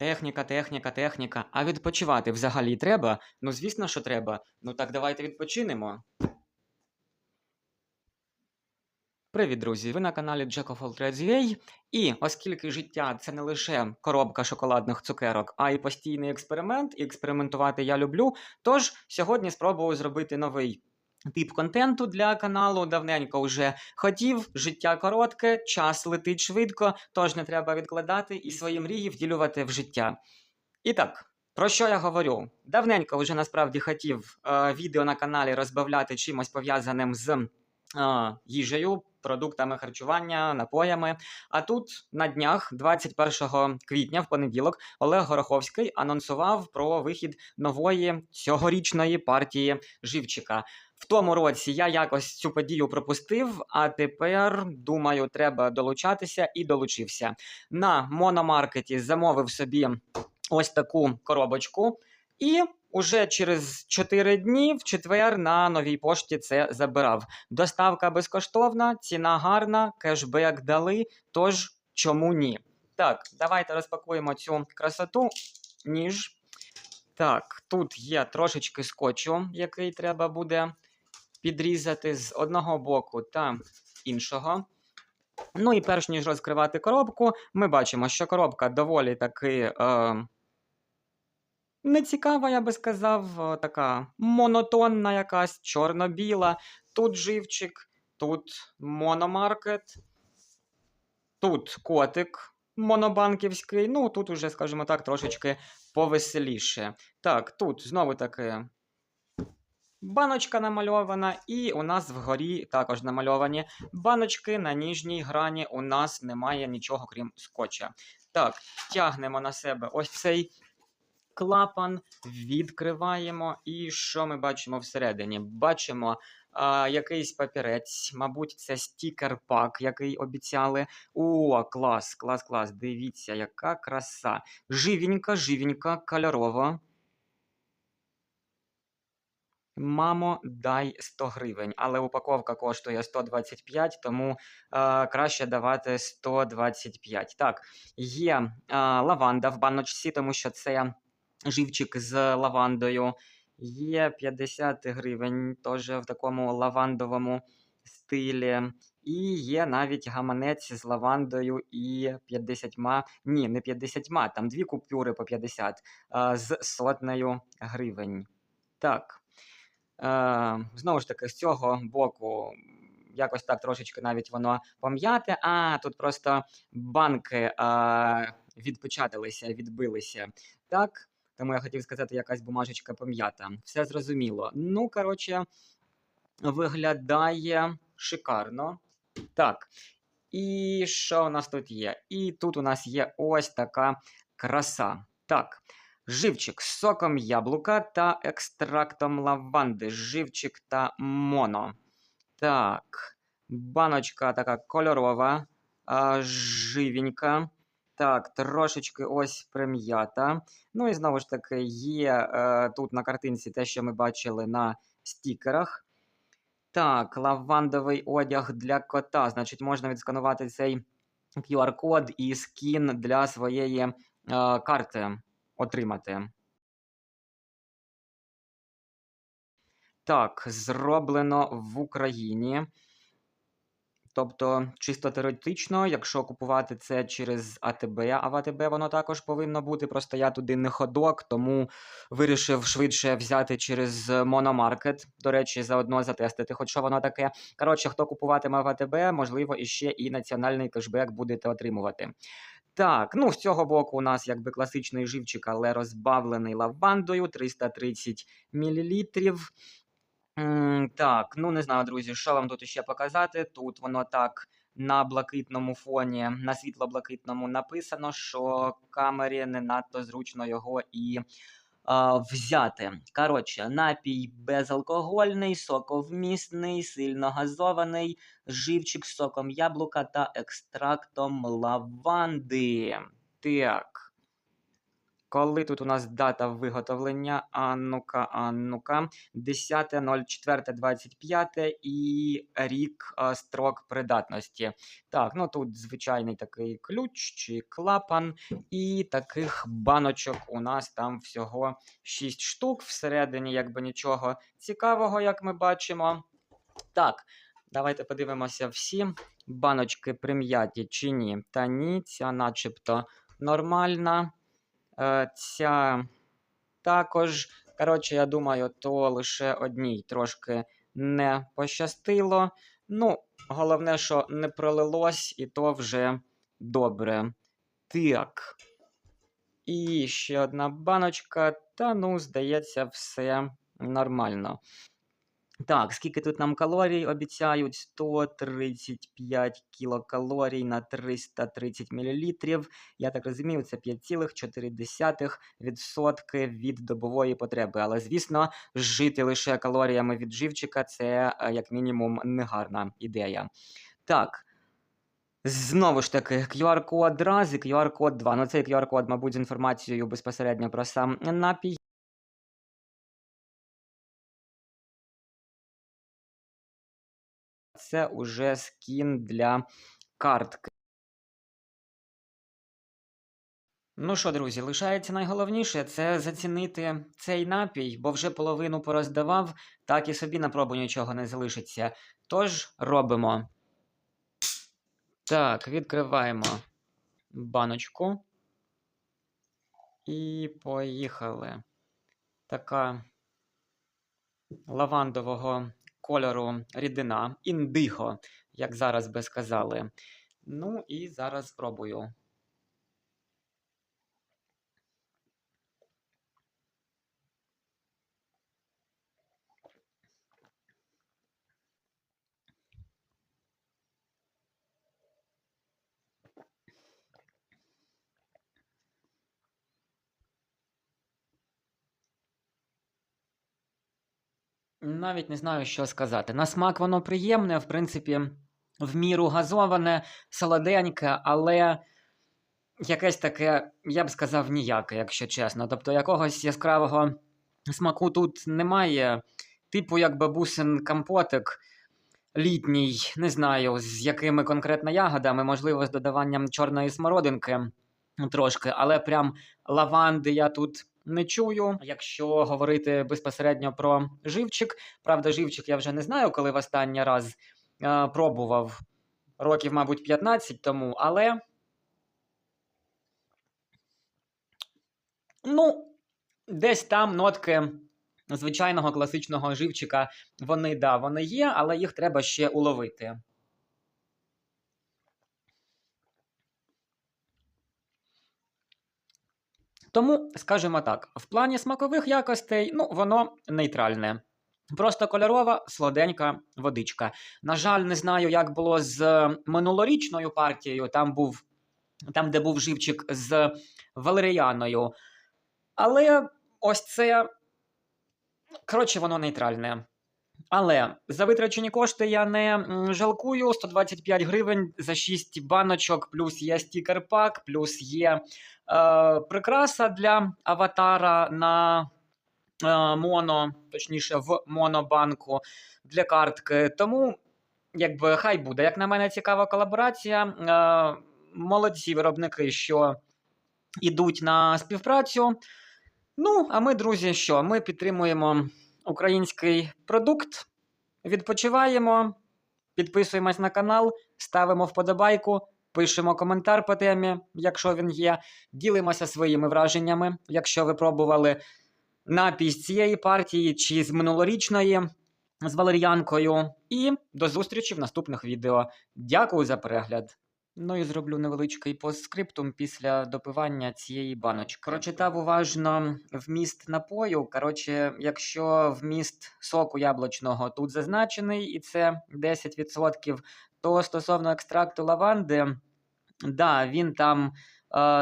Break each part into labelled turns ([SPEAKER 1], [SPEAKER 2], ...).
[SPEAKER 1] Техніка, техніка, техніка. А відпочивати взагалі треба? Ну, звісно, що треба. Ну так давайте відпочинемо. Привіт, друзі! Ви на каналі Jack of All Trades UA. І оскільки життя це не лише коробка шоколадних цукерок, а й постійний експеримент, і експериментувати я люблю. Тож сьогодні спробую зробити новий тип контенту для каналу. Давненько вже хотів. Життя коротке, час летить швидко, тож не треба відкладати і свої мрії втілювати в життя. І так. Про що я говорю? Давненько вже насправді хотів е, відео на каналі розбавляти чимось пов'язаним з е, їжею, продуктами харчування, напоями. А тут на днях, 21 квітня, в понеділок, Олег Гороховський анонсував про вихід нової цьогорічної партії живчика. В тому році я якось цю подію пропустив, а тепер думаю, треба долучатися і долучився. На мономаркеті замовив собі ось таку коробочку, і уже через 4 дні в четвер на новій пошті це забирав. Доставка безкоштовна, ціна гарна, кешбек дали. Тож чому ні? Так, давайте розпакуємо цю красоту. Ніж. Так, тут є трошечки скотчу, який треба буде підрізати з одного боку та іншого. Ну і перш ніж розкривати коробку, ми бачимо, що коробка доволі таки е, нецікава, я би сказав, е, така монотонна якась, чорно-біла. Тут живчик, тут мономаркет, тут котик монобанківський. Ну, тут уже, скажімо так, трошечки повеселіше. Так, тут знову таки баночка намальована, і у нас вгорі також намальовані баночки. На ніжній грані у нас немає нічого, крім скотча. Так, тягнемо на себе ось цей клапан, відкриваємо. І що ми бачимо всередині? Бачимо а, якийсь папірець, мабуть, це стікер-пак, який обіцяли. О, клас, клас, клас. Дивіться, яка краса. Живенька, живенька, кольорова. Мамо, дай 100 гривень. Але упаковка коштує 125, тому е, краще давати 125. Так, є е, лаванда в баночці, тому що це живчик з лавандою. Є 50 гривень, теж в такому лавандовому стилі. І є навіть гаманець з лавандою і 50, ні, не 50, там дві купюри по 50 е, з сотнею гривень. Так. Е, Знову ж таки, з цього боку, якось так трошечки навіть воно пом'яте. А тут просто банки е, відпечаталися, відбилися. Так, тому я хотів сказати, якась бумажечка пом'ята. Все зрозуміло. Ну, коротше, виглядає шикарно. Так. І що у нас тут є? І тут у нас є ось така краса. Так. Живчик з соком яблука та екстрактом лаванди. Живчик та моно. Так. Баночка така кольорова, живенька. Так, трошечки ось прим'ята. Ну і знову ж таки, є е, тут на картинці те, що ми бачили на стікерах. Так, лавандовий одяг для кота. Значить, можна відсканувати цей QR-код і скін для своєї е, карти отримати. Так, зроблено в Україні. Тобто, чисто теоретично, якщо купувати це через АТБ, а в АТБ воно також повинно бути. Просто я туди не ходок, тому вирішив швидше взяти через мономаркет. До речі, заодно затестити, хоч що воно таке. Коротше, хто купуватиме в АТБ, можливо, іще і національний кешбек будете отримувати. Так, ну з цього боку у нас якби класичний живчик, але розбавлений лавандою 330 мл. Так, ну не знаю, друзі, що вам тут ще показати. Тут воно так на блакитному фоні, на світло-блакитному написано, що камері не надто зручно його і а, взяти. Коротше, напій безалкогольний, соковмісний, сильно газований, живчик з соком яблука та екстрактом лаванди. Так. Коли тут у нас дата виготовлення? А ну-ка, а ну-ка. 10.04.25 і рік а, строк придатності. Так, ну тут звичайний такий ключ чи клапан, і таких баночок у нас там всього 6 штук. Всередині, якби нічого цікавого, як ми бачимо. Так, давайте подивимося всі баночки прим'яті чи ні. Та ні, ця начебто нормальна. Е, Ця також. Коротше, я думаю, то лише одній трошки не пощастило. Ну, головне, що не пролилось, і то вже добре. Так. І ще одна баночка. Та ну, здається, все нормально. Так, скільки тут нам калорій обіцяють? 135 кілокалорій на 330 мл. Я так розумію, це 5,4% від добової потреби. Але, звісно, жити лише калоріями від живчика це, е, як мінімум, негарна ідея. Так. Знову ж таки, QR-код раз і QR-код 2. Ну, цей QR-код, мабуть, з інформацією безпосередньо про сам напій. Це уже скін для картки. Ну що, друзі, лишається найголовніше це зацінити цей напій, бо вже половину пороздавав, так і собі на пробу нічого не залишиться. Тож робимо. Так, відкриваємо баночку. І поїхали. Така лавандового кольору рідина, індиго, як зараз би сказали. Ну і зараз спробую. Навіть не знаю, що сказати. На смак воно приємне, в принципі, в міру газоване, солоденьке, але якесь таке, я б сказав, ніяке, якщо чесно. Тобто якогось яскравого смаку тут немає. Типу, як бабусин компотик літній, не знаю, з якими конкретно ягодами, можливо, з додаванням чорної смородинки трошки, але прям лаванди я тут не чую. Якщо говорити безпосередньо про живчик, правда, живчик я вже не знаю, коли в останній раз е, пробував років, мабуть, 15 тому, але. Ну, десь там нотки звичайного класичного живчика, вони, да, вони є, але їх треба ще уловити. Тому, скажімо так, в плані смакових якостей, ну, воно нейтральне. Просто кольорова, сладенька водичка. На жаль, не знаю, як було з минулорічною партією. Там був, там, де був живчик з валеріаною. Але ось це. Коротше, воно нейтральне. Але за витрачені кошти я не жалкую. 125 гривень за 6 баночок, плюс є стікер-пак, плюс є е, прикраса для аватара на е, моно, точніше, в монобанку для картки. Тому, якби хай буде. Як на мене, цікава колаборація. Е, молодці виробники, що йдуть на співпрацю. Ну, а ми, друзі, що? Ми підтримуємо український продукт. Відпочиваємо, підписуємось на канал, ставимо вподобайку, пишемо коментар по темі, якщо він є. Ділимося своїми враженнями, якщо ви пробували напій з цієї партії чи з минулорічної з валер'янкою. І до зустрічі в наступних відео. Дякую за перегляд. Ну і зроблю невеличкий постскриптум після допивання цієї баночки. Прочитав уважно вміст напою. Коротше, якщо вміст соку яблучного тут зазначений, і це 10%, то стосовно екстракту лаванди, да, він там е,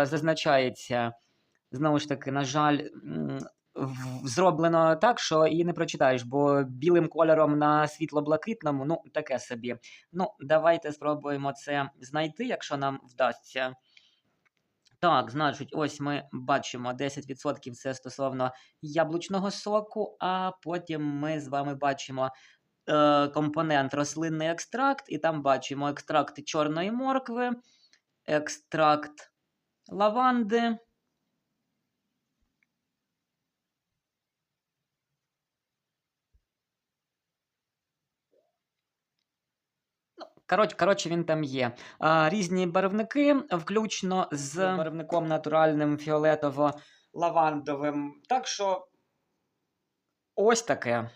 [SPEAKER 1] зазначається. Знову ж таки, на жаль, зроблено так, що її не прочитаєш, бо білим кольором на світло-блакитному, ну, таке собі. Ну, давайте спробуємо це знайти, якщо нам вдасться. Так, значить, ось ми бачимо 10% це стосовно яблучного соку, а потім ми з вами бачимо е, компонент рослинний екстракт, і там бачимо екстракт чорної моркви, екстракт лаванди. Коротше, коротше, він там є. А, різні барвники, включно з барвником натуральним фіолетово-лавандовим. Так що ось таке.